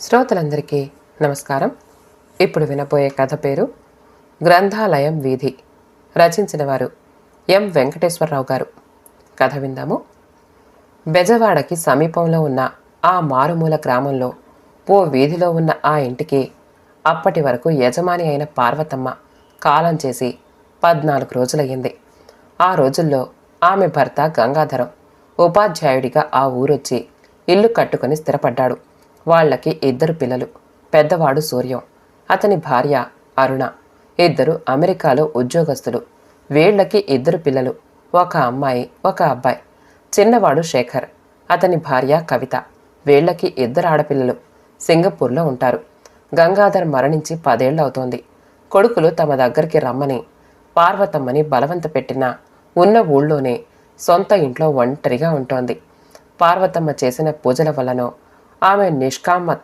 శ్రోతలందరికీ నమస్కారం. ఇప్పుడు వినబోయే కథ పేరు గ్రంథాలయం వీధి. రచించిన వారు ఎం. వెంకటేశ్వరరావు గారు. కథ విందాము. బెజవాడకి సమీపంలో ఉన్న ఆ మారుమూల గ్రామంలో ఓ వీధిలో ఉన్న ఆ ఇంటికి అప్పటి వరకు యజమాని అయిన పార్వతమ్మ కాలం చేసి పద్నాలుగు రోజులయ్యింది. ఆ రోజుల్లో ఆమె భర్త గంగాధరం ఉపాధ్యాయుడిగా ఆ ఊరొచ్చి ఇల్లు కట్టుకొని స్థిరపడ్డాడు. వాళ్ళకి ఇద్దరు పిల్లలు. పెద్దవాడు సూర్యం అతని భార్య అరుణ. ఇద్దరు అమెరికాలో ఉద్యోగస్తులు. వీళ్ళకి ఇద్దరు పిల్లలు ఒక అమ్మాయి ఒక అబ్బాయి. చిన్నవాడు శేఖర్ అతని భార్య కవిత. వీళ్ళకి ఇద్దరు ఆడపిల్లలు. సింగపూర్లో ఉంటారు. గంగాధర్ మరణించి పదేళ్ళవుతోంది కొడుకులు తమ దగ్గరికి రమ్మని పార్వతమ్మని బలవంత పెట్టిన ఉన్న ఊళ్ళోనే సొంత ఇంట్లో ఒంటరిగా ఉంటోంది. పార్వతమ్మ చేసిన పూజల వల్లనో ఆమె నిష్కామ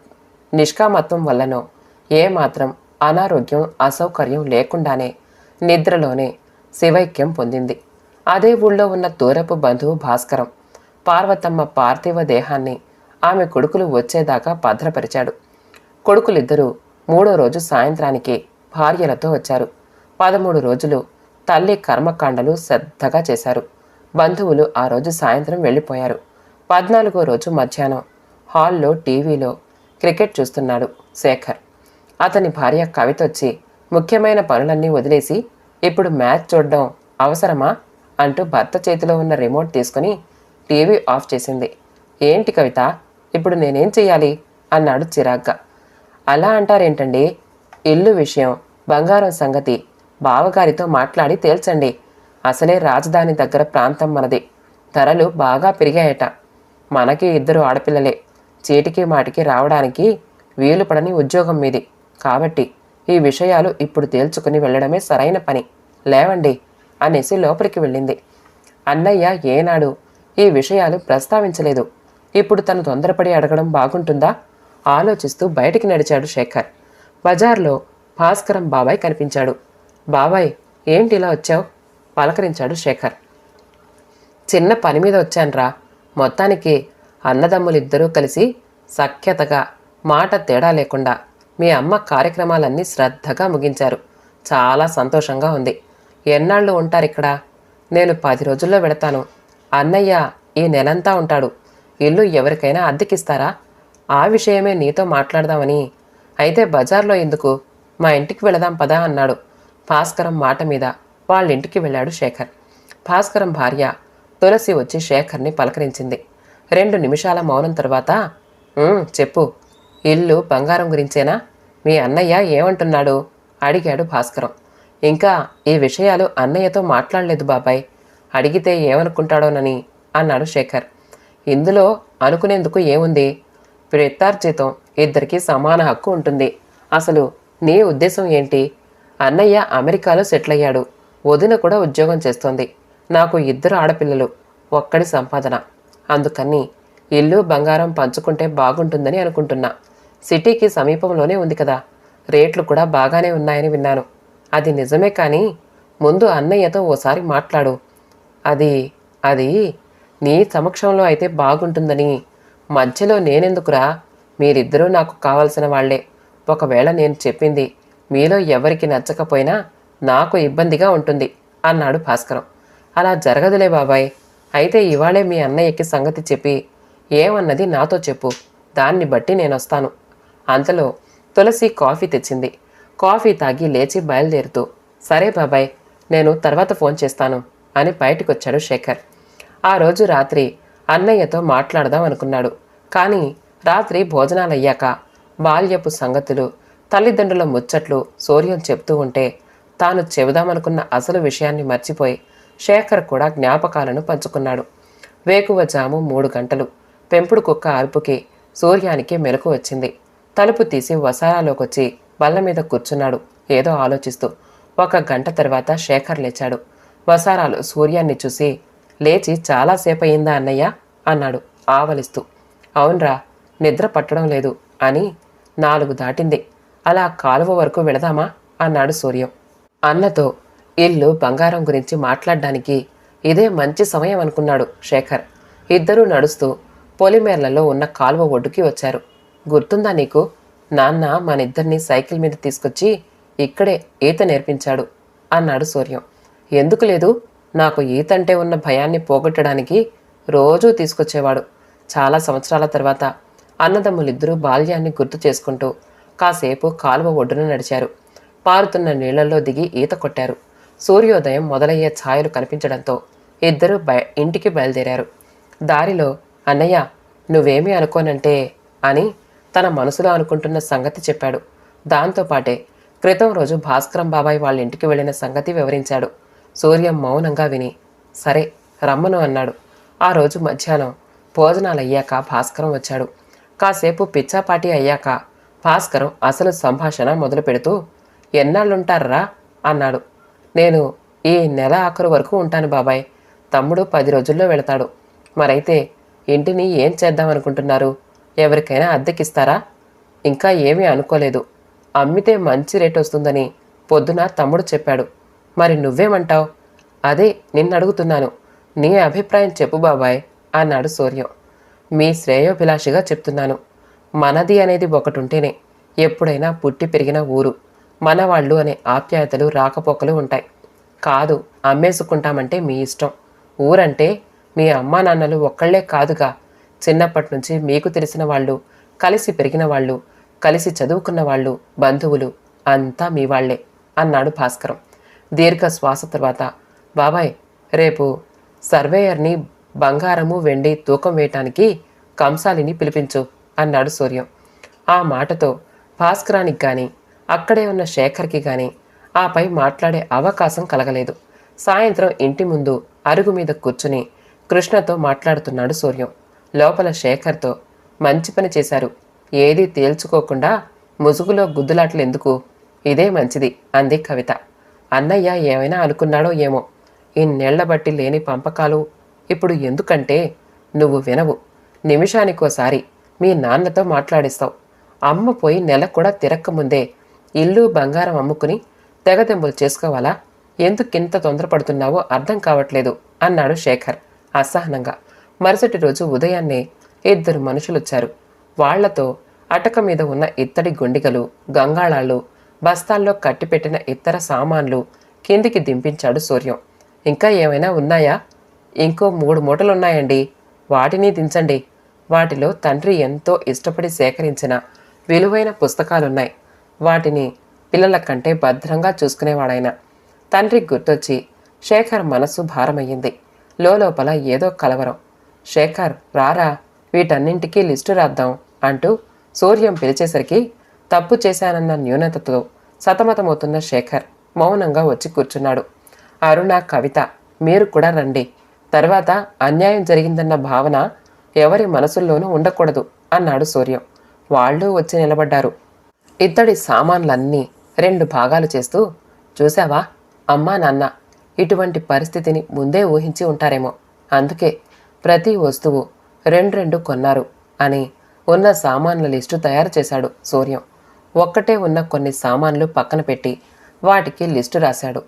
నిష్కామత్వం వల్లనో ఏమాత్రం అనారోగ్యం అసౌకర్యం లేకుండానే నిద్రలోనే శివైక్యం పొందింది. అదే ఊళ్ళో ఉన్న దూరపు బంధువు భాస్కరం పార్వతమ్మ పార్థివ దేహాన్ని ఆమె కొడుకులు వచ్చేదాకా భద్రపరిచాడు. కొడుకులిద్దరూ మూడో రోజు సాయంత్రానికి భార్యలతో వచ్చారు. పదమూడు రోజులు తల్లి కర్మకాండలు శ్రద్ధగా చేశారు. బంధువులు ఆ రోజు సాయంత్రం వెళ్ళిపోయారు. పద్నాలుగో రోజు మధ్యాహ్నం హాల్లో టీవీలో క్రికెట్ చూస్తున్నాడు శేఖర్. అతని భార్య కవిత వచ్చి ముఖ్యమైన పనులన్నీ వదిలేసి ఇప్పుడు మ్యాచ్ చూడడం అవసరమా? అంటూ భర్త చేతిలో ఉన్న రిమోట్ తీసుకుని టీవీ ఆఫ్ చేసింది. ఏంటి కవిత ఇప్పుడు నేనేం చెయ్యాలి? అన్నాడు చిరాగ్గా. అలా అంటారేంటండి? ఇల్లు విషయం బంగారం సంగతి బావగారితో మాట్లాడి తేల్చండి. అసలే రాజధాని దగ్గర ప్రాంతం మనది. ధరలు బాగా పెరిగాయట. మనకి ఇద్దరు ఆడపిల్లలే. చీటికి మాటికి రావడానికి వీలు పడని ఉద్యోగం మీది. కాబట్టి ఈ విషయాలు ఇప్పుడు తేల్చుకుని వెళ్ళడమే సరైన పని. లేవండి అనేసి లోపలికి వెళ్ళింది. అన్నయ్య ఏనాడు ఈ విషయాలు ప్రస్తావించలేదు. ఇప్పుడు తను తొందరపడి అడగడం బాగుంటుందా? ఆలోచిస్తూ బయటికి నడిచాడు శేఖర్. బజార్లో భాస్కరం బాబాయ్ కనిపించాడు. బాబాయ్ ఏంటి ఇలా వచ్చావు? పలకరించాడు శేఖర్. చిన్న పని మీద వచ్చాన్రా. మొత్తానికి అన్నదమ్ములిద్దరూ కలిసి సఖ్యతగా మాట తేడా లేకుండా మీ అమ్మ కార్యక్రమాలన్నీ శ్రద్ధగా ముగించారు. చాలా సంతోషంగా ఉంది. ఎన్నాళ్ళు ఉంటారు ఇక్కడ నేను పది రోజుల్లో వెళతాను. అన్నయ్య ఈ నెలంతా ఉంటాడు. ఇల్లు ఎవరికైనా అద్దెకిస్తారా? ఆ విషయమే నీతో మాట్లాడదామని. అయితే బజార్లో ఎందుకు? మా ఇంటికి వెళదాం పదా అన్నాడు. భాస్కరం మాట మీద వాళ్ళ ఇంటికి వెళ్ళాడు శేఖర్. భాస్కరం భార్య తులసి వచ్చి శేఖర్ని పలకరించింది. రెండు నిమిషాల మౌనం తర్వాత చెప్పు. ఇల్లు బంగారం గురించేనా? మీ అన్నయ్య ఏమంటున్నాడు? అడిగాడు భాస్కరం. ఇంకా ఈ విషయాలు అన్నయ్యతో మాట్లాడలేదు బాబాయ్. అడిగితే ఏమనుకుంటాడోనని అన్నాడు శేఖర్. ఇందులో అనుకునేందుకు ఏముంది? ప్రత్యార్జితం ఇద్దరికి సమాన హక్కు ఉంటుంది. అసలు నీ ఉద్దేశం ఏంటి? అన్నయ్య అమెరికాలో సెటిల్ అయ్యాడు వదిన కూడా ఉద్యోగం చేస్తోంది. నాకు ఇద్దరు ఆడపిల్లలు. ఒక్కడి సంపాదన. అందుకని ఇల్లు బంగారం పంచుకుంటే బాగుంటుందని అనుకుంటున్నా. సిటీకి సమీపంలోనే ఉంది కదా. రేట్లు కూడా బాగానే ఉన్నాయని విన్నాను. అది నిజమే కానీ ముందు అన్నయ్యతో ఓసారి మాట్లాడు. అది అది నీ సమక్షంలో అయితే బాగుంటుందని. మధ్యలో నేనెందుకురా? మీరిద్దరూ నాకు కావలసిన వాళ్ళే ఒకవేళ నేను చెప్పింది మీలో ఎవరికి నచ్చకపోయినా నాకు ఇబ్బందిగా ఉంటుంది అన్నాడు భాస్కరం. అలా జరగదులే బాబాయ్. అయితే ఇవాళే మీ అన్నయ్యకి సంగతి చెప్పి ఏమన్నది నాతో చెప్పు దాన్ని బట్టి నేను వస్తాను అంతలో తులసి కాఫీ తెచ్చింది. కాఫీ తాగి లేచి బయలుదేరుతూ సరే బాబాయ్ నేను తర్వాత ఫోన్ చేస్తాను అని బయటకొచ్చాడు శేఖర్. ఆ రోజు రాత్రి అన్నయ్యతో మాట్లాడదాం అనుకున్నాడు. కానీ రాత్రి భోజనాలయ్యాక బాల్యపు సంగతులు తల్లిదండ్రుల ముచ్చట్లు సూర్యం చెప్తూ ఉంటే తాను చెబుదామనుకున్న అసలు విషయాన్ని మర్చిపోయి శేఖర్ కూడా జ్ఞాపకాలను పంచుకున్నాడు. వేకువజాము మూడు గంటలు. పెంపుడు కుక్క అరుపుకి సూర్యానికి మెలకు వచ్చింది. తలుపు తీసి వసారాలోకొచ్చి బల్ల మీద కూర్చున్నాడు. ఏదో ఆలోచిస్తూ ఒక గంట తర్వాత శేఖర్ లేచాడు. వసారాలు సూర్యాన్ని చూసి లేచి చాలాసేపు అయిందా అన్నయ్య? అన్నాడు ఆవలిస్తూ. అవునరా నిద్ర పట్టడం లేదు అని నాలుగు దాటింది. అలా కాలువ వరకు వెళదామా? అన్నాడు సూర్యం. అన్నతో ఇల్లు బంగారం గురించి మాట్లాడడానికి ఇదే మంచి సమయం అనుకున్నాడు శేఖర్. ఇద్దరూ నడుస్తూ పొలిమేర్లలో ఉన్న కాలువ ఒడ్డుకి వచ్చారు. గుర్తుందా నీకు? నాన్న మనిద్దరిని సైకిల్ మీద తీసుకొచ్చి ఇక్కడే ఈత నేర్పించాడు అన్నాడు సూర్యం. ఎందుకు లేదు? నాకు ఈత అంటే ఉన్న భయాన్ని పోగొట్టడానికి రోజూ తీసుకొచ్చేవాడు. చాలా సంవత్సరాల తర్వాత అన్నదమ్ములిద్దరూ బాల్యాన్ని గుర్తు చేసుకుంటూ కాసేపు కాలువ ఒడ్డున నడిచారు. పారుతున్న నీళ్ళలో దిగి ఈత కొట్టారు. సూర్యోదయం మొదలయ్యే ఛాయలు కనిపించడంతో ఇద్దరూ బయ ఇంటికి బయలుదేరారు. దారిలో అన్నయ్య నువ్వేమీ అనుకోనంటే అని తన మనసులో అనుకుంటున్న సంగతి చెప్పాడు. దాంతోపాటే క్రితం రోజు భాస్కరం బాబాయ్ వాళ్ళ ఇంటికి వెళ్ళిన సంగతి వివరించాడు. సూర్యం మౌనంగా విని సరే రమ్మను అన్నాడు. ఆ రోజు మధ్యాహ్నం భోజనాలు అయ్యాక భాస్కరం వచ్చాడు. కాసేపు పిచ్చాపాటి అయ్యాక భాస్కరం అసలు సంభాషణ మొదలు పెడుతూ ఎన్నాళ్ళుంటారా అన్నాడు. నేను ఈ నెల ఆఖరు వరకు ఉంటాను బాబాయ్. తమ్ముడు పది రోజుల్లో వెళతాడు. మరైతే ఇంటిని ఏం చేద్దాం అనుకుంటున్నారు ఎవరికైనా అద్దెకిస్తారా? ఇంకా ఏమీ అనుకోలేదు. అమ్మితే మంచి రేట్ వస్తుందని పొద్దున తమ్ముడు చెప్పాడు. మరి నువ్వేమంటావు? అదే నిన్ను అడుగుతున్నాను నీ అభిప్రాయం చెప్పు బాబాయ్ అన్నాడు సూర్యం. మీ శ్రేయోభిలాషిగా చెప్తున్నాను. మనది అనేది ఒకటి ఉంటేనే ఎప్పుడైనా పుట్టి పెరిగిన ఊరు. మనవాళ్ళు అనే ఆప్యాయతలు రాకపోకలు ఉంటాయి. కాదు అమ్మేసుకుంటామంటే మీ ఇష్టం. ఊరంటే మీ అమ్మా నాన్నలు ఒక్కళ్ళే కాదుగా. చిన్నప్పటి నుంచి మీకు తెలిసిన వాళ్ళు కలిసి పెరిగిన వాళ్ళు కలిసి చదువుకున్న వాళ్ళు బంధువులు అంతా మీ వాళ్ళే అన్నాడు భాస్కరం. దీర్ఘ శ్వాస తర్వాత బాబాయ్ రేపు సర్వేయర్ని బంగారము వెండి తూకం వేయటానికి కంసాలిని పిలిపించు అన్నాడు సూర్యం. ఆ మాటతో భాస్కరానికి కానీ అక్కడే ఉన్న శేఖర్కి కానీ ఆపై మాట్లాడే అవకాశం కలగలేదు. సాయంత్రం ఇంటి ముందు అరుగు మీద కూర్చుని కృష్ణతో మాట్లాడుతున్నాడు సూర్యం. లోపల శేఖర్తో మంచి పని చేశారు. ఏదీ తేల్చుకోకుండా ముసుగులో గుద్దులాటలు ఎందుకు? ఇదే మంచిది అంది కవిత. అన్నయ్య ఏమైనా అనుకున్నాడో ఏమో. ఇన్నేళ్ళ బట్టి లేని పంపకాలు. ఇప్పుడు ఎందుకంటే నువ్వు వినవు. నిమిషానికోసారి మీ నాన్నతో మాట్లాడిస్తావు. అమ్మ పోయి నెల కూడా తిరక్కముందే ఇల్లు బంగారం అమ్ముకుని తెగదెంపులు చేసుకోవాలా? ఎందుకింత తొందరపడుతున్నావో అర్థం కావట్లేదు అన్నాడు శేఖర్ అసహనంగా. మరుసటి రోజు ఉదయాన్నే ఇద్దరు మనుషులొచ్చారు. వాళ్ళతో అటక మీద ఉన్న ఇత్తడి గుండిగలు గంగాళాలు బస్తాల్లో కట్టిపెట్టిన ఇతర సామాన్లు కిందికి దింపించాడు సూర్యం. ఇంకా ఏమైనా ఉన్నాయా? ఇంకో మూడు మూటలున్నాయండి. వాటిని దించండి. వాటిలో తండ్రి ఎంతో ఇష్టపడి సేకరించిన విలువైన పుస్తకాలున్నాయి. వాటిని పిల్లల కంటే భద్రంగా చూసుకునేవాడాయన. తండ్రికి గుర్తొచ్చి శేఖర్ మనసు భారమయ్యింది. లోపల ఏదో కలవరం. శేఖర్ రారా వీటన్నింటికీ లిస్టు రాద్దాం అంటూ సూర్యం పిలిచేసరికి తప్పు చేశానన్న న్యూనతతో సతమతమవుతున్న శేఖర్ మౌనంగా వచ్చి కూర్చున్నాడు. అరుణ కవిత మీరు కూడా రండి. తర్వాత అన్యాయం జరిగిందన్న భావన ఎవరి మనసుల్లోనూ ఉండకూడదు అన్నాడు సూర్యం. వాళ్ళు వచ్చి నిలబడ్డారు. ఇద్దడి సామాన్లన్నీ రెండు భాగాలు చేస్తూ చూశావా? అమ్మా నాన్న ఇటువంటి పరిస్థితిని ముందే ఊహించి ఉంటారేమో. అందుకే ప్రతి వస్తువు రెండు రెండు కొన్నారు అని ఉన్న సామాన్ల లిస్టు తయారు చేశాడు సూర్యం. ఒక్కటే ఉన్న కొన్ని సామాన్లు పక్కన పెట్టి వాటికి లిస్టు రాశాడు.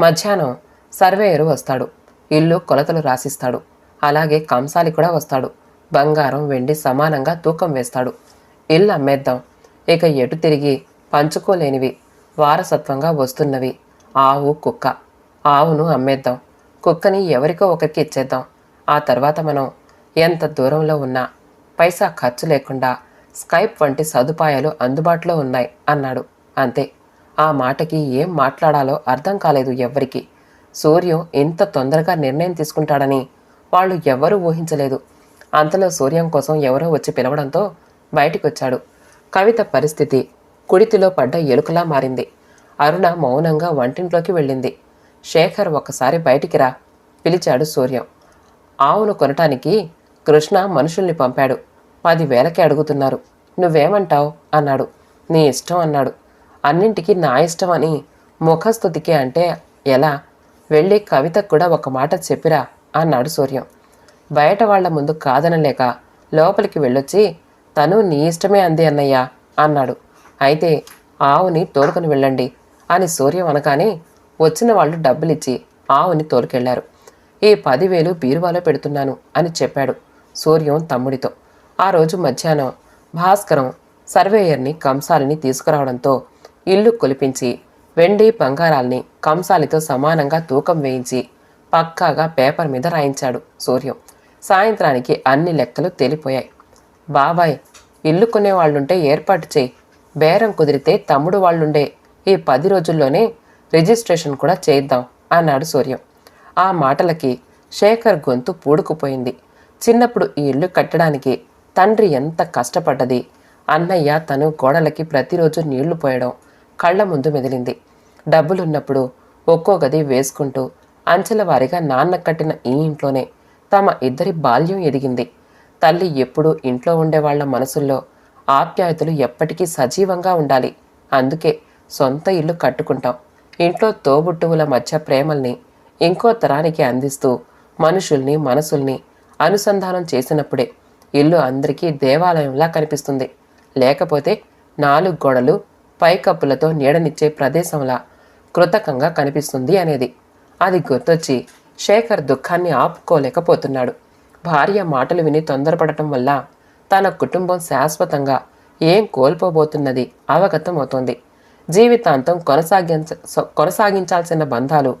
మధ్యాహ్నం సర్వేయరు వస్తాడు. ఇల్లు కొలతలు రాసిస్తాడు. అలాగే కంసాలి కూడా వస్తాడు. బంగారం వెండి సమానంగా తూకం వేస్తాడు. ఇల్లు అమ్మేద్దాం. ఇక ఎటు తిరిగి పంచుకోలేనివి వారసత్వంగా వస్తున్నవి. ఆవు కుక్క. ఆవును అమ్మేద్దాం. కుక్కని ఎవరికో ఒకరికి ఇచ్చేద్దాం. ఆ తర్వాత మనం ఎంత దూరంలో ఉన్నా పైసా ఖర్చు లేకుండా స్కైప్ వంటి సదుపాయాలు అందుబాటులో ఉన్నాయి అన్నాడు. అంతే. ఆ మాటకి ఏం మాట్లాడాలో అర్థం కాలేదు ఎవ్వరికి. సూర్యం ఇంత తొందరగా నిర్ణయం తీసుకుంటాడని వాళ్ళు ఎవ్వరూ ఊహించలేదు. అంతలో సూర్యం కోసం ఎవరో వచ్చి పిలవడంతో బయటికొచ్చాడు. కవిత పరిస్థితి. కుడితిలో పడ్డ ఎలుకలా మారింది. అరుణ మౌనంగా వంటింట్లోకి వెళ్ళింది. శేఖర్ ఒక్కసారి బయటికి రా పిలిచాడు సూర్యం. ఆవును కొనటానికి కృష్ణ మనుషుల్ని పంపాడు. పదివేలకి అడుగుతున్నారు. నువ్వేమంటావు? అన్నాడు. నీ ఇష్టం అన్నాడు. అన్నింటికీ నా ఇష్టం అని ముఖస్థుతికి అంటే ఎలా? వెళ్ళి కవితకు కూడా ఒక మాట చెప్పిరా అన్నాడు సూర్యం. బయట వాళ్ళ ముందు కాదనలేక లోపలికి వెళ్ళొచ్చి తను నీ ఇష్టమే అంది అన్నయ్య. అన్నాడు. అయితే ఆవుని తోలుకొని వెళ్ళండి అని సూర్యం అనగానే వచ్చిన వాళ్ళు డబ్బులిచ్చి ఆవుని తోలుకెళ్ళారు ఈ పదివేలు బీరువాలో పెడుతున్నాను అని చెప్పాడు సూర్యం తమ్ముడితో. ఆ రోజు మధ్యాహ్నం భాస్కరం సర్వేయర్ని కంసాలిని తీసుకురావడంతో ఇల్లు కొలిపించి వెండి బంగారాల్ని కంసాలితో సమానంగా తూకం వేయించి పక్కాగా పేపర్ మీద రాయించాడు సూర్యం. సాయంత్రానికి అన్ని లెక్కలు తేలిపోయాయి. బాబాయ్ ఇల్లు కొనేవాళ్ళుంటే ఏర్పాటు చేయి. బేరం కుదిరితే తమ్ముడు వాళ్ళుండే. ఈ పది రోజుల్లోనే రిజిస్ట్రేషన్ కూడా చేద్దాం అన్నాడు సూర్యం. ఆ మాటలకి శేఖర్ గొంతు పూడుకుపోయింది. చిన్నప్పుడు ఈ ఇల్లు కట్టడానికి తండ్రి ఎంత కష్టపడ్డది. అన్నయ్య తను గోడలకి ప్రతిరోజు నీళ్ళు పోయడం కళ్ళ ముందు మెదిలింది. డబ్బులున్నప్పుడు ఒక్కో గది వేసుకుంటూ అంచెల వారిగా నాన్న కట్టిన ఈ ఇంట్లోనే తమ ఇద్దరి బాల్యం ఎదిగింది. తల్లి ఎప్పుడూ ఇంట్లో ఉండేవాళ్ళ మనసుల్లో ఆప్యాయతలు ఎప్పటికీ సజీవంగా ఉండాలి. అందుకే సొంత ఇల్లు కట్టుకుంటాం. ఇంట్లో తోబుట్టువుల మధ్య ప్రేమల్ని ఇంకో తరానికి అందిస్తూ మనుషుల్ని మనసుల్ని అనుసంధానం చేసినప్పుడే ఇల్లు అందరికీ దేవాలయంలా కనిపిస్తుంది. లేకపోతే నాలుగు గోడలు పైకప్పులతో నీడనిచ్చే ప్రదేశంలా కృతకంగా కనిపిస్తుంది అనేది. అది గుర్తొచ్చి శేఖర్ దుఃఖాన్ని ఆపుకోలేకపోతున్నాడు. భార్య మాటలు విని తొందరపడటం వల్ల తన కుటుంబం శాశ్వతంగా ఏం కోల్పోబోతున్నది అవగతమవుతోంది. జీవితాంతం కొనసాగించ కొనసాగించాల్సిన బంధాలు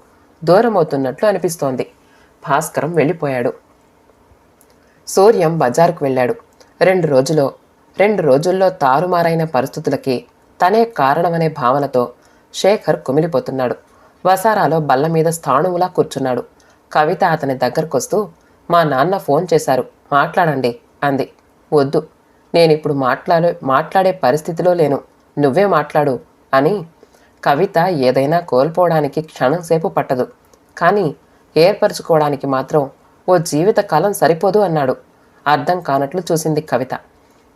దూరమవుతున్నట్లు అనిపిస్తోంది. భాస్కరం వెళ్ళిపోయాడు. సూర్యం బజారుకు వెళ్ళాడు. రెండు రోజులో రెండు రోజుల్లో తారుమారైన పరిస్థితులకి తనే కారణమనే భావనతో శేఖర్ కుమిలిపోతున్నాడు. వసారాలో బల్ల మీద స్థాణువులా కూర్చున్నాడు. కవిత అతని దగ్గరకొస్తూ మా నాన్న ఫోన్ చేశారు. మాట్లాడండి అంది. వద్దు. నేనిప్పుడు మాట్లాడే మాట్లాడే పరిస్థితిలో లేను. నువ్వే మాట్లాడు అని కవిత ఏదైనా కోల్పోవడానికి క్షణం సేపు పట్టదు. కానీ ఏర్పరచుకోవడానికి మాత్రం ఓ జీవిత కాలం సరిపోదు అన్నాడు. అర్థం కానట్లు చూసింది కవిత.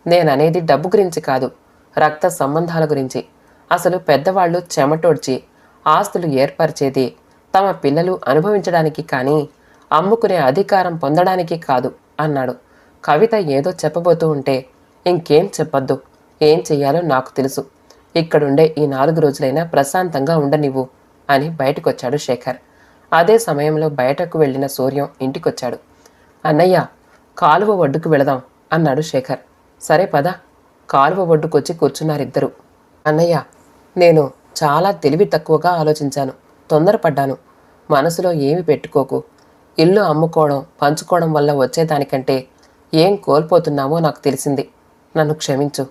నేననేది డబ్బు గురించి కాదు రక్త సంబంధాల గురించి. అసలు పెద్దవాళ్ళు చెమటోడ్చి ఆస్తులు ఏర్పరిచేది తమ పిల్లలు అనుభవించడానికి కానీ అమ్ముకునే అధికారం పొందడానికి కాదు అన్నాడు. కవిత ఏదో చెప్పబోతూ ఉంటే ఇంకేం చెప్పొద్దు ఏం చెయ్యాలో నాకు తెలుసు. ఇక్కడుండే ఈ నాలుగు రోజులైనా ప్రశాంతంగా ఉండనివ్వు అని బయటకొచ్చాడు శేఖర్. అదే సమయంలో బయటకు వెళ్ళిన సూర్యం ఇంటికొచ్చాడు. అన్నయ్య కాలువ ఒడ్డుకు వెళదాం అన్నాడు శేఖర్. సరే పద కాలువ ఒడ్డుకొచ్చి కూర్చున్నారిద్దరు. అన్నయ్య నేను చాలా తెలివి తక్కువగా ఆలోచించాను తొందరపడ్డాను. మనసులో ఏమి పెట్టుకోకు ఇల్లు అమ్ముకోవడం పంచుకోవడం వల్ల వచ్చేదానికంటే ఏం కోల్పోతున్నామో నాకు తెలిసింది. నన్ను క్షమించు.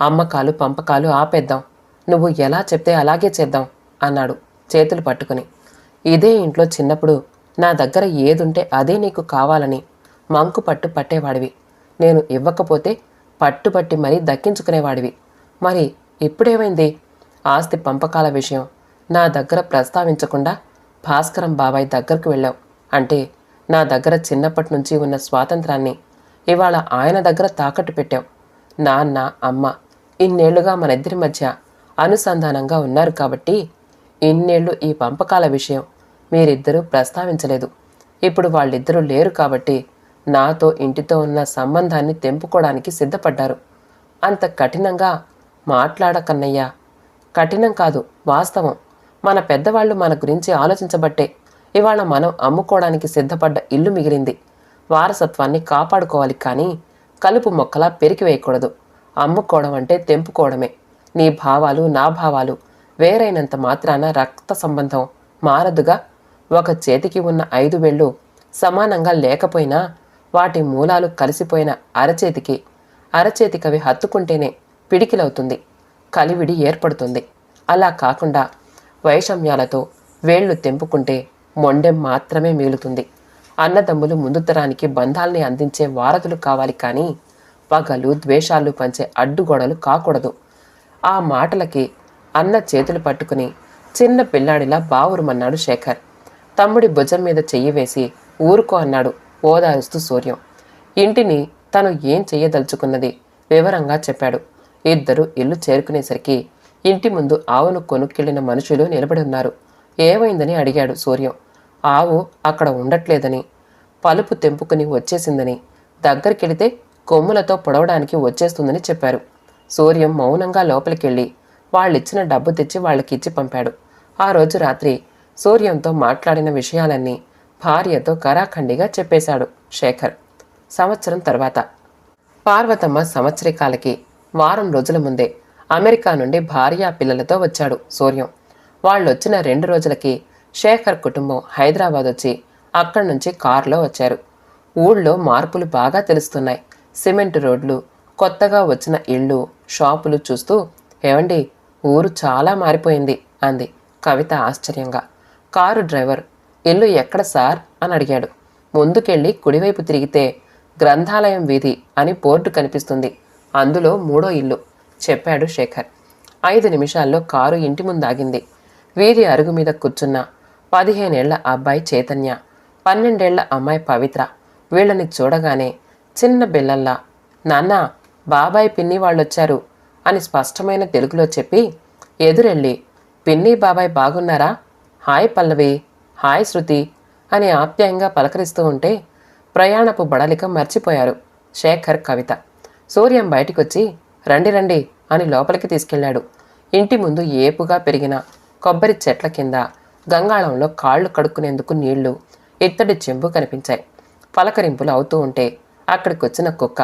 అమ్మకాలు పంపకాలు ఆపేద్దాం. నువ్వు ఎలా చెప్తే అలాగే చేద్దాం అన్నాడు చేతులు పట్టుకుని. ఇదే ఇంట్లో చిన్నప్పుడు నా దగ్గర ఏదుంటే అదే నీకు కావాలని మంకు పట్టు పట్టేవాడివి. నేను ఇవ్వకపోతే పట్టుపట్టి మరీ దక్కించుకునేవాడివి. మరి ఇప్పుడేమైంది? ఆస్తి పంపకాల విషయం నా దగ్గర ప్రస్తావించకుండా భాస్కరం బాబాయ్ దగ్గరకు వెళ్ళావు అంటే నా దగ్గర చిన్నప్పటి నుంచి ఉన్న స్వాతంత్రాన్ని ఇవాళ ఆయన దగ్గర తాకట్టు పెట్టావు నాన్న అమ్మ ఇన్నేళ్ళుగా మన ఇద్దరి మధ్య అనుసంధానంగా ఉన్నారు కాబట్టి ఇన్నేళ్ళు ఈ పంపకాల విషయం మీరిద్దరూ ప్రస్తావించలేదు. ఇప్పుడు వాళ్ళిద్దరూ లేరు కాబట్టి నాతో ఇంటితో ఉన్న సంబంధాన్ని తెంపుకోవడానికి సిద్ధపడ్డారు. అంత కఠినంగా మాట్లాడకన్నయ్యా. కఠినం కాదు వాస్తవం. మన పెద్దవాళ్ళు మన గురించి ఆలోచించబట్టే ఇవాళ మనం అమ్ముకోవడానికి సిద్ధపడ్డ ఇల్లు మిగిలింది. వారసత్వాన్ని కాపాడుకోవాలి కానీ కలుపు మొక్కలా పెరికివేయకూడదు అమ్ముకోవడం అంటే తెంపుకోవడమే. నీ భావాలు నా భావాలు వేరైనంత మాత్రాన రక్త సంబంధం మారదుగా. ఒక చేతికి ఉన్న ఐదు వేళ్ళు సమానంగా లేకపోయినా వాటి మూలాలు కలిసిపోయిన అరచేతికి అరచేతికవి హత్తుకుంటేనే పిడికిలవుతుంది కలివిడి ఏర్పడుతుంది. అలా కాకుండా వైషమ్యాలతో వేళ్ళు తెంపుకుంటే మొండెం మాత్రమే మిగులుతుంది అన్నదమ్ములు ముందు తరానికి బంధాల్ని అందించే వారధులు కావాలి కానీ పగలు ద్వేషాలు పంచే అడ్డుగోడలు కాకూడదు. ఆ మాటలకి అన్న చేతులు పట్టుకుని చిన్న పిల్లాడిలా బావురుమన్నాడు శేఖర్. తమ్ముడి భుజం మీద చెయ్యి వేసి ఊరుకో అన్నాడు ఓదారుస్తూ సూర్యం. ఇంటిని తను ఏం చెయ్యదలుచుకున్నది వివరంగా చెప్పాడు. ఇద్దరు ఇల్లు చేరుకునేసరికి ఇంటి ముందు ఆవును కొనుక్కెళ్ళిన మనుషులు నిలబడి ఉన్నారు. ఏమైందని అడిగాడు సూర్యం. ఆవు అక్కడ ఉండట్లేదని పలుపు తెంపుకుని వచ్చేసిందని దగ్గరికెళితే కొమ్ములతో పొడవడానికి వచ్చేస్తుందని చెప్పారు. సూర్యం మౌనంగా లోపలికెళ్ళి వాళ్ళిచ్చిన డబ్బు తెచ్చి వాళ్ళకిచ్చి పంపాడు. ఆ రోజు రాత్రి సూర్యంతో మాట్లాడిన విషయాలన్నీ భార్యతో కరాఖండిగా చెప్పేశాడు శేఖర్. సంవత్సరం తర్వాత. పార్వతమ్మ సంవత్సరికాలకి వారం రోజుల ముందే అమెరికా నుండి భార్య పిల్లలతో వచ్చాడు సూర్యం. వాళ్ళు వచ్చిన రెండు రోజులకి శేఖర్ కుటుంబం హైదరాబాద్ వచ్చి అక్కడి నుంచి కారులో వచ్చారు. ఊళ్ళో మార్పులు బాగా తెలుస్తున్నాయి. సిమెంట్ రోడ్లు కొత్తగా వచ్చిన ఇళ్ళు షాపులు చూస్తూ ఏమండి ఊరు చాలా మారిపోయింది అంది కవిత ఆశ్చర్యంగా. కారు డ్రైవర్ ఇల్లు ఎక్కడ సార్? అని అడిగాడు. ముందుకెళ్ళి కుడివైపు తిరిగితే గ్రంథాలయం వీధి అని బోర్డు కనిపిస్తుంది. అందులో మూడో ఇల్లు చెప్పాడు శేఖర్. ఐదు నిమిషాల్లో కారు ఇంటి ముందు ఆగింది వీధి అరుగు మీద కూర్చున్న పదిహేనేళ్ళ అబ్బాయి చైతన్య పన్నెండేళ్ళ అమ్మాయి పవిత్ర. వీళ్ళని చూడగానే చిన్న బిల్లల్లా నాన్న బాబాయ్ పిన్ని వాళ్ళొచ్చారు అని స్పష్టమైన తెలుగులో చెప్పి ఎదురెళ్ళి పిన్ని బాబాయ్ బాగున్నారా? హాయ్ పల్లవి హాయ్ శృతి అని ఆప్యాయంగా పలకరిస్తూ ఉంటే ప్రయాణపు బడలిక మర్చిపోయారు శేఖర్ కవిత. సూర్యం బయటికొచ్చి రండి రండి అని లోపలికి తీసుకెళ్ళాడు. ఇంటి ముందు ఏపుగా పెరిగిన కొబ్బరి చెట్ల కింద గంగాళంలో కాళ్ళు కడుక్కునేందుకు నీళ్ళు ఇత్తడి చెంబు కనిపించాయి. పలకరింపులు అవుతూ ఉంటే అక్కడికొచ్చిన కుక్క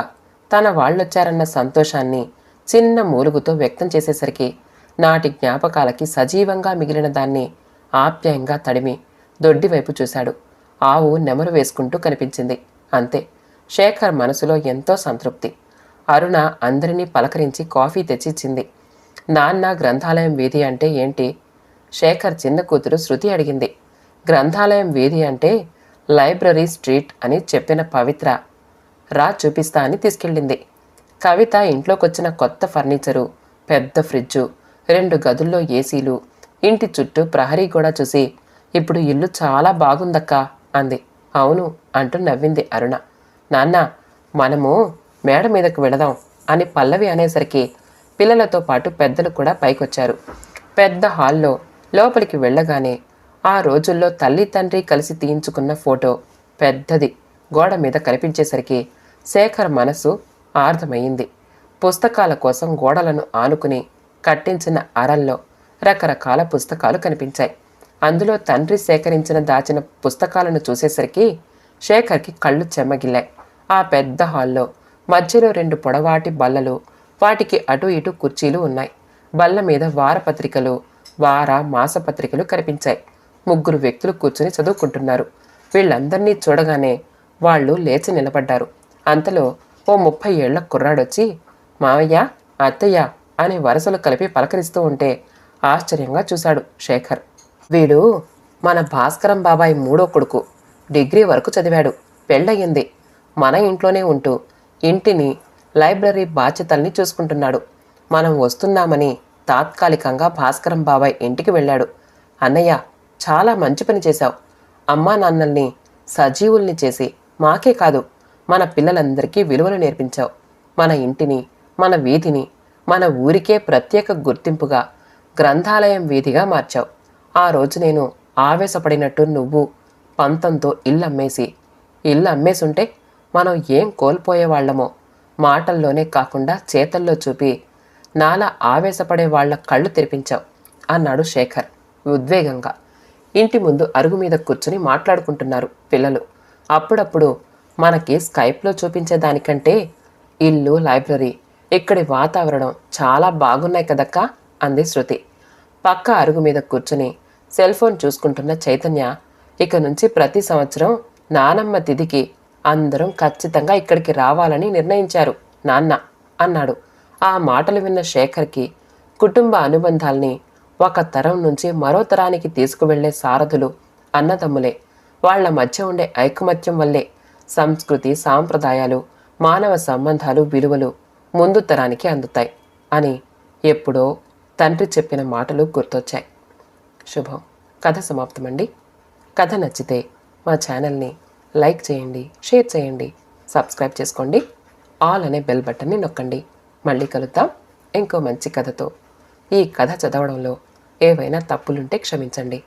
తన వాళ్ళొచ్చారన్న సంతోషాన్ని చిన్న మూలుగుతో వ్యక్తం చేసేసరికి నాటి జ్ఞాపకాలకి సజీవంగా మిగిలిన దాన్ని ఆప్యాయంగా తడిమి దొడ్డి వైపు చూశాడు. ఆవు నెమరు వేసుకుంటూ కనిపించింది. అంతే. శేఖర్ మనసులో ఎంతో సంతృప్తి. అరుణ అందరినీ పలకరించి కాఫీ తెచ్చిచ్చింది. నాన్న గ్రంథాలయం వీధి అంటే ఏంటి? శేఖర్ చిన్న కూతురు శృతి అడిగింది. గ్రంథాలయం వీధి అంటే లైబ్రరీ స్ట్రీట్ అని చెప్పిన పవిత్ర. రా చూపిస్తా అని తీసుకెళ్ళింది. కవిత ఇంట్లోకొచ్చిన కొత్త ఫర్నిచరు పెద్ద ఫ్రిడ్జు రెండు గదుల్లో ఏసీలు ఇంటి చుట్టూ ప్రహరీ కూడా చూసి ఇప్పుడు ఇల్లు చాలా బాగుందక్కా అంది. అవును అంటూ నవ్వింది అరుణ. నాన్న మనము మేడ మీదకు వెళదాం అని పల్లవి అనేసరికి పిల్లలతో పాటు పెద్దలు కూడా పైకొచ్చారు. పెద్ద హాల్లో లోపలికి వెళ్ళగానే ఆ రోజుల్లో తల్లి తండ్రి కలిసి తీయించుకున్న ఫోటో పెద్దది. గోడ మీద కనిపించేసరికి శేఖర్ మనసు ఆర్ధమయ్యింది. పుస్తకాల కోసం గోడలను ఆనుకుని కట్టించిన అరల్లో రకరకాల పుస్తకాలు కనిపించాయి. అందులో తండ్రి సేకరించిన దాచిన పుస్తకాలను చూసేసరికి శేఖర్కి కళ్ళు చెమ్మగిల్లాయి ఆ పెద్ద హాల్లో మధ్యలో రెండు పొడవాటి బల్లలు వాటికి అటు ఇటు కుర్చీలు ఉన్నాయి. బల్ల మీద వారపత్రికలు వార మాసపత్రికలు కనిపించాయి. ముగ్గురు వ్యక్తులు కూర్చుని చదువుకుంటున్నారు. వీళ్ళందరినీ చూడగానే వాళ్ళు లేచి నిలబడ్డారు. అంతలో ఓ ముప్పై ఏళ్ళ కుర్రాడొచ్చి మావయ్య అత్తయ్య అనే వరసలు కలిపి పలకరిస్తూ ఉంటే ఆశ్చర్యంగా చూశాడు శేఖర్. వీడు మన భాస్కరం బాబాయ్ మూడో కొడుకు. డిగ్రీ వరకు చదివాడు. పెళ్ళయింది. మన ఇంట్లోనే ఉంటూ ఇంటిని లైబ్రరీ బాధ్యతల్ని చూసుకుంటున్నాడు. మనం వస్తున్నామని తాత్కాలికంగా భాస్కరం బాబాయ్ ఇంటికి వెళ్ళాడు. అన్నయ్య చాలా మంచి పని చేశావు. అమ్మా నాన్నల్ని సజీవుల్ని చేసి మాకే కాదు మన పిల్లలందరికీ విలువలు నేర్పించావు. మన ఇంటిని మన వీధిని మన ఊరికే ప్రత్యేక గుర్తింపుగా గ్రంథాలయం వీధిగా మార్చావు. ఆ రోజు నేను ఆవేశపడినట్టు నువ్వు పంతంతో ఇల్లు అమ్మేసి ఇల్లు అమ్మేసుంటే మనం ఏం కోల్పోయేవాళ్ళమో మాటల్లోనే కాకుండా చేతల్లో చూపి నాలా ఆవేశపడే వాళ్ళ కళ్ళు తెరిపించావు అన్నాడు శేఖర్ ఉద్వేగంగా. ఇంటి ముందు అరుగు మీద కూర్చుని మాట్లాడుకుంటున్నారు పిల్లలు. అప్పుడప్పుడు మనకి స్కైప్లో చూపించే దానికంటే ఇల్లు లైబ్రరీ ఇక్కడి వాతావరణం చాలా బాగున్నాయి కదక్కా అంది శృతి. పక్క అరుగు మీద కూర్చుని సెల్ ఫోన్ చూసుకుంటున్న చైతన్య ఇక నుంచి ప్రతి సంవత్సరం నానమ్మ తిథికి అందరం ఖచ్చితంగా ఇక్కడికి రావాలని నిర్ణయించారు. నాన్న అన్నాడు. ఆ మాటలు విన్న శేఖర్కి కుటుంబ అనుబంధాల్ని ఒక తరం నుంచి మరో తరానికి తీసుకువెళ్ళే సారథులు అన్నదమ్ములే. వాళ్ళ మధ్య ఉండే ఐకమత్యం వల్లే సంస్కృతి సాంప్రదాయాలు మానవ సంబంధాలు విలువలు ముందు తరానికి అందుతాయి అని ఎప్పుడో తండ్రి చెప్పిన మాటలు గుర్తొచ్చాయి. శుభం. కథ సమాప్తమండి. కథ నచ్చితే మా ఛానల్ని లైక్ చేయండి షేర్ చేయండి సబ్స్క్రైబ్ చేసుకోండి ఆల్ అనే బెల్ బటన్ని నొక్కండి. మళ్ళీ కలుద్దాం. ఇంకో మంచి కథతో. ఈ కథ చదవడంలో ఏవైనా తప్పులుంటే క్షమించండి.